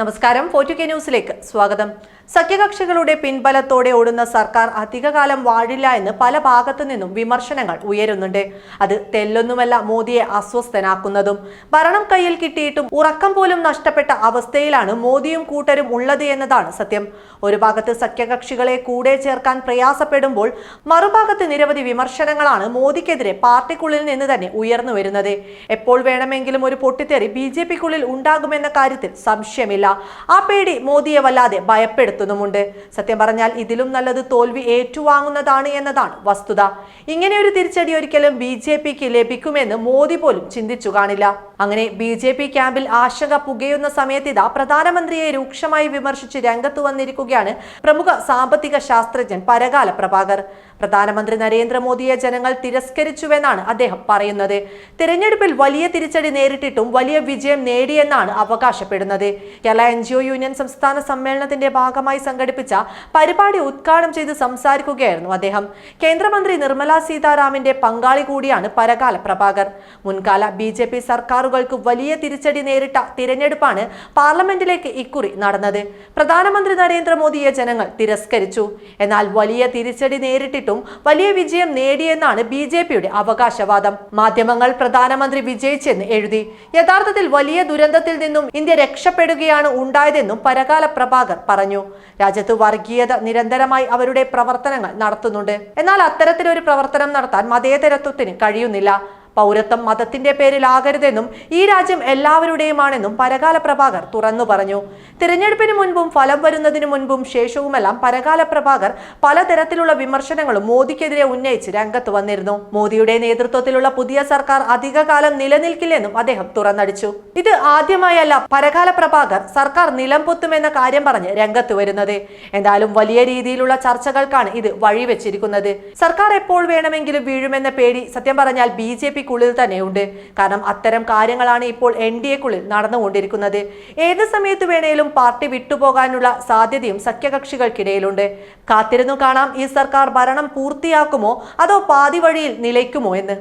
നമസ്കാരം. ഫോർട്ടു കെ ന്യൂസിലേക്ക് സ്വാഗതം. സഖ്യകക്ഷികളുടെ പിൻബലത്തോടെ ഓടുന്ന സർക്കാർ അധികകാലം വാഴില്ല എന്ന് പല ഭാഗത്തു നിന്നും വിമർശനങ്ങൾ ഉയരുന്നുണ്ട്. അത് തെല്ലൊന്നുമല്ല മോദിയെ അസ്വസ്ഥനാക്കുന്നതും. ഭരണം കയ്യിൽ കിട്ടിയിട്ടും ഉറക്കം പോലും നഷ്ടപ്പെട്ട അവസ്ഥയിലാണ് മോദിയും കൂട്ടരും ഉള്ളത് എന്നതാണ് സത്യം. ഒരു ഭാഗത്ത് സഖ്യകക്ഷികളെ കൂടെ ചേർക്കാൻ പ്രയാസപ്പെടുമ്പോൾ മറുഭാഗത്ത് നിരവധി വിമർശനങ്ങളാണ് മോദിക്കെതിരെ പാർട്ടിക്കുള്ളിൽ നിന്ന് തന്നെ ഉയർന്നു വരുന്നത്. എപ്പോൾ വേണമെങ്കിലും ഒരു പൊട്ടിത്തെറി ബി ജെ പിക്കുള്ളിൽ ഉണ്ടാകുമെന്ന കാര്യത്തിൽ സംശയമില്ല. ആ പേടി മോദിയെ വല്ലാതെ ഭയപ്പെടുത്തുന്നുമുണ്ട്. സത്യം പറഞ്ഞാൽ ഇതിലും നല്ലത് തോൽവി ഏറ്റുവാങ്ങുന്നതാണ് എന്നതാണ് വസ്തുത. ഇങ്ങനെ ഒരു തിരിച്ചടി ഒരിക്കലും ബി ജെ പിക്ക് ലഭിക്കുമെന്ന് മോദി പോലും ചിന്തിച്ചു കാണില്ല. അങ്ങനെ ബി ജെ പി ക്യാമ്പിൽ ആശങ്ക പുകയുന്ന സമയത്ത് ഇതാ പ്രധാനമന്ത്രിയെ രൂക്ഷമായി വിമർശിച്ച് രംഗത്ത് വന്നിരിക്കുകയാണ് പ്രമുഖ സാമ്പത്തിക ശാസ്ത്രജ്ഞൻ പരകാല പ്രഭാകർ. പ്രധാനമന്ത്രി നരേന്ദ്രമോദിയെ ജനങ്ങൾ തിരസ്കരിച്ചുവെന്നാണ് അദ്ദേഹം പറയുന്നത്. തിരഞ്ഞെടുപ്പിൽ വലിയ തിരിച്ചടി നേരിട്ടിട്ടും വലിയ വിജയം നേടിയെന്നാണ് അവകാശപ്പെടുന്നത്. കേരള എൻ യൂണിയൻ സംസ്ഥാന സമ്മേളനത്തിന്റെ ഭാഗമായി സംഘടിപ്പിച്ച പരിപാടി ഉദ്ഘാടനം ചെയ്ത് സംസാരിക്കുകയായിരുന്നു അദ്ദേഹം. കേന്ദ്രമന്ത്രി നിർമ്മലാ സീതാരാമന്റെ പങ്കാളി കൂടിയാണ് പരകാല പ്രഭാകർ. മുൻകാല ബി ജെ സർക്കാരുകൾക്ക് വലിയ തിരിച്ചടി നേരിട്ട തിരഞ്ഞെടുപ്പാണ് പാർലമെന്റിലേക്ക് ഇക്കുറി നടന്നത്. പ്രധാനമന്ത്രി നരേന്ദ്രമോദിയെ ജനങ്ങൾ തിരസ്കരിച്ചു. എന്നാൽ വലിയ തിരിച്ചടി നേരിട്ടിട്ടും വലിയ വിജയം നേടിയെന്നാണ് ബി ജെ പിയുടെ അവകാശവാദം. മാധ്യമങ്ങൾ പ്രധാനമന്ത്രി വിജയിച്ചെന്ന് എഴുതി. യഥാർത്ഥത്തിൽ വലിയ ദുരന്തത്തിൽ നിന്നും ഇന്ത്യ രക്ഷപ്പെടുകയാണ് ഉണ്ടായതെന്നും പരകാല പ്രഭാകർ പറഞ്ഞു. രാജ്യത്ത് വർഗീയത നിരന്തരമായി അവരുടെ പ്രവർത്തനങ്ങൾ നടത്തുന്നുണ്ട്. എന്നാൽ അത്തരത്തിലൊരു പ്രവർത്തനം നടത്താൻ മതേതരത്വത്തിന് കഴിയുന്നില്ല. പൗരത്വം മതത്തിന്റെ പേരിലാകരുതെന്നും ഈ രാജ്യം എല്ലാവരുടെയുമാണെന്നും പരകാല പ്രഭാകർ തുറന്നു പറഞ്ഞു. തിരഞ്ഞെടുപ്പിന് മുൻപും ഫലം വരുന്നതിനു മുൻപും ശേഷവുമെല്ലാം പരകാല പ്രഭാകർ പലതരത്തിലുള്ള വിമർശനങ്ങളും മോദിക്കെതിരെ ഉന്നയിച്ച് രംഗത്ത് വന്നിരുന്നു. മോദിയുടെ നേതൃത്വത്തിലുള്ള പുതിയ സർക്കാർ അധികകാലം നിലനിൽക്കില്ലെന്നും അദ്ദേഹം തുറന്നടിച്ചു. ഇത് ആദ്യമായല്ല പരകാല പ്രഭാകർ സർക്കാർ നിലംപൊത്തുമെന്ന കാര്യം പറഞ്ഞ് രംഗത്ത് വരുന്നത്. എന്തായാലും വലിയ രീതിയിലുള്ള ചർച്ചകൾക്കാണ് ഇത് വഴിവെച്ചിരിക്കുന്നത്. സർക്കാർ എപ്പോൾ വേണമെങ്കിലും വീഴുമെന്ന പേടി സത്യം പറഞ്ഞാൽ ബി ജെ പിക്കുള്ളിൽ തന്നെയുണ്ട്. കാരണം അത്തരം കാര്യങ്ങളാണ് ഇപ്പോൾ എൻ ഡി എക്കുള്ളിൽ നടന്നുകൊണ്ടിരിക്കുന്നത്. ഏത് സമയത്ത് വേണേലും പാർട്ടി വിട്ടുപോകാനുള്ള സാധ്യതയും സഖ്യകക്ഷികൾക്കിടയിലുണ്ട്. കാത്തിരുന്നു കാണാം ഈ സർക്കാർ ഭരണം പൂർത്തിയാക്കുമോ അതോ പാതി നിലയ്ക്കുമോ എന്ന്.